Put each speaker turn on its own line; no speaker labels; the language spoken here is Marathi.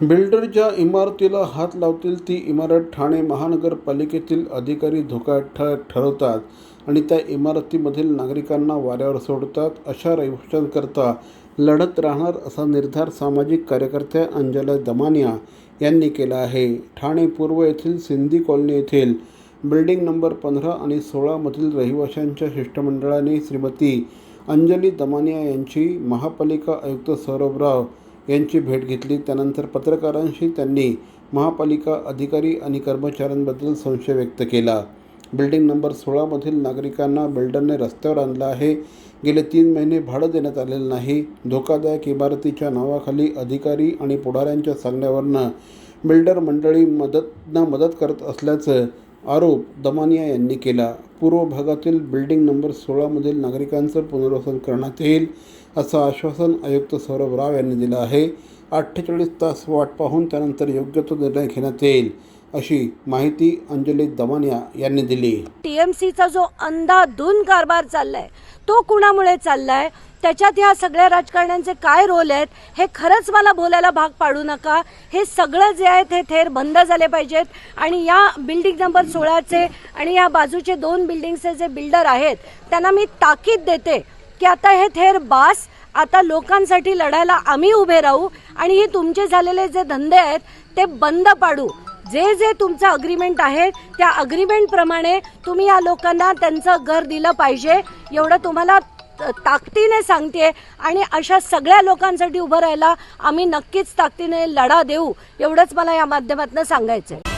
बिल्डर ज्या इमारतीला हात लावतील ती इमारत ठाणे महानगरपालिकेतील अधिकारी धोका ठ ठरवतात आणि त्या इमारतीमधील नागरिकांना वाऱ्यावर सोडतात. अशा रहिवाशांकरता लढत राहणार असा निर्धार सामाजिक कार्यकर्त्या अंजला दमानिया यांनी केला आहे. ठाणे पूर्व येथील सिंधी कॉलनी येथील बिल्डिंग नंबर पंधरा आणि सोळामधील रहिवाशांच्या शिष्टमंडळाने श्रीमती अंजली दमानिया यांची महापालिका आयुक्त सौरभराव यांची भेट घेतली. त्यानंतर पत्रकारांशी त्यांनी महापालिका अधिकारी आणि कर्मचाऱ्यांबद्दल संशय व्यक्त केला. बिल्डिंग नंबर सोळामधील नागरिकांना बिल्डरने रस्त्यावर आणलं आहे. गेले तीन महिने भाडं देण्यात आलेलं नाही. धोकादायक इमारतीच्या नावाखाली अधिकारी आणि पुढाऱ्यांच्या सांगण्यावरनं बिल्डर मंडळी मदतना मदत करत असल्याचं आरोप दमानिया यांनी केला. पूर्व भागातील बिल्डिंग नंबर सोळामधील नागरिकांचं पुनर्वसन करण्यात येईल असं आश्वासन आयुक्त सौरभ राव यांनी दिलं आहे. अठ्ठेचाळीस तास वाट पाहून त्यानंतर योग्य तो निर्णय घेण्यात येईल अशी माहिती अंजली दमानिया यांनी दिली.
टीएमसीचा जो अंधाधुंद कारभार चाललाय तो कुणामुळे चाललाय? त्याच्यात ह्या सगळ्या राजकारण्यांचे काय रोल आहेत? हे खरंच मला बोलायला भाग पाडू नका. हे सगळं जे आहेत हे थेर बंद झाले पाहिजेत. आणि या बिल्डिंग नंबर सोळाचे आणि या बाजूचे दोन बिल्डिंगचे जे बिल्डर आहेत त्यांना मी ताकीद देते की आता हे थेर बास आता लोकांसाठी लढायला आम्ही उभे राहू आणि हे तुमचे झालेले जे धंदे आहेत ते बंद पाडू. जे जे तुमचं अग्रीमेंट आहे त्या अग्रीमेंट प्रमाणे तुम्ही या लोकांना त्यांचं घर दिलं पाहिजे. एवढं तुम्हाला ताकदीने सांगते आणि अशा सगळ्या लोकांसाठी उभं राहायला आम्ही नक्कीच ताकदीने लढा देऊ एवढंच मला या माध्यमातून सांगायचं आहे